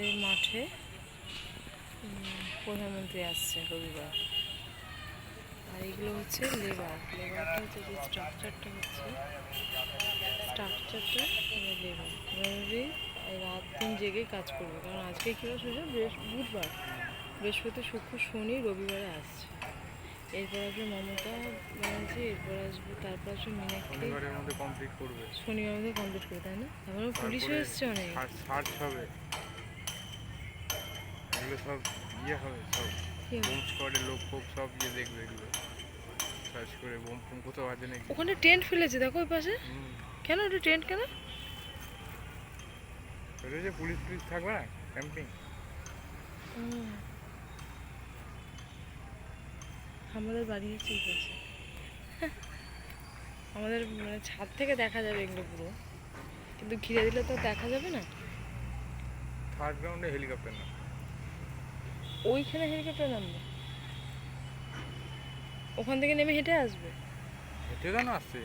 এই মাঠে প্রধানমন্ত্রী আসছে রবিবার। আর এগুলো হচ্ছে লেবার। লেবারটা হচ্ছে যে স্ট্রাকচারটা হচ্ছে স্ট্রাকচারটা লেবার। মোটামুটি রাত দিন জেগে কাজ করবে। কারণ আজকে কী বার সুযোগ বুধবার। বৃহস্পতি শুক্র শনি রবিবারে আসছে। এরপর আসবে মমতা ব্যানার্জি এরপর আসবে তারপর আসবে মীনাক্ষী। শনিবারের মধ্যে কমপ্লিট করবে। শনিবার মধ্যে কমপ্লিট করে তাই না? তারপরে পুলিশও এসছে অনেক। সার্চ হবে। এগুলো সব ইয়ে হবে সব? বোম স্কোয়াডের লোক ফোক সব ইয়ে দেখবে এগুলো। সার্চ করে বোম ফোম কোথাও আছে নাকি? ওখানে টেন্ট ফেলেছে দেখো ওই পাশে। কেন ওটা টেন্ট কেন? ওটা যে পুলিশ পুলিশ থাকবে না? ক্যাম্পিং আমাদের বাড়ি হচ্ছে এই পাশে। আমাদের মানে ছাদ থেকে দেখা যাবে এগুলো পুরো। কিন্তু ঘিরে দিলে তো দেখা যাবে না। থার্ড গ্রাউন্ডে হেলিকপ্টার না। ওইখানে হেলিকপ্টার নামবে। ওখান থেকে নেমে হেঁটে আসবে। হেঁটে তো না আসতে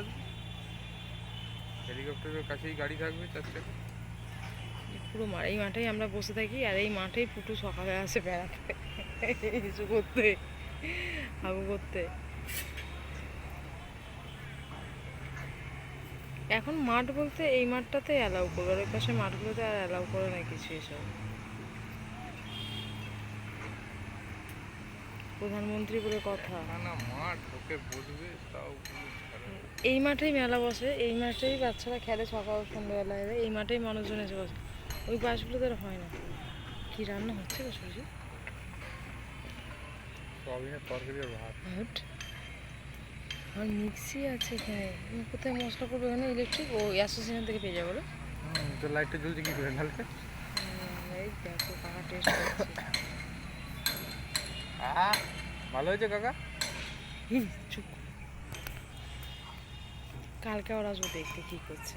আসবে। হেলিকপ্টারের কাছেই গাড়ি থাকবে চার চাকা পুরো মাঠ এই মাঠেই আমরা বসে থাকি আর এই মাঠেই পুটু সকালে আসে বেড়াতে। কিছু করতে হাগু করতে। এখন মাঠ বলতে এই মাঠটাতে অ্যালাউ করবে আর ওই পাশে মাঠগুলোতে আর অ্যালাউ করে না কিছু এসব। প্রধানমন্ত্রী বলে কথা। এই মাঠেই মেলা বসে এই মাঠেই বাচ্চারা খেলে সকাল সন্ধ্যাবেলায় এই মাঠেই মানুষজন এসে বসে। ওই পাশগুলোতে আর হয় না। কি রান্না হচ্ছে গো তরকারি আর মিক্সি আছে এখানে। কোথায় মশলা করবে এখানে ইলেকট্রিক? ও অ্যাসোসিয়েশন থেকে পেয়ে যাব তো লাইটটা জ্বলছে কি করে নাহলে? এই দেখো কাকা টেস্ট করছে। ভালো হয়েছে কাকা? কালকে ওরা আসব দেখতে কি করছে।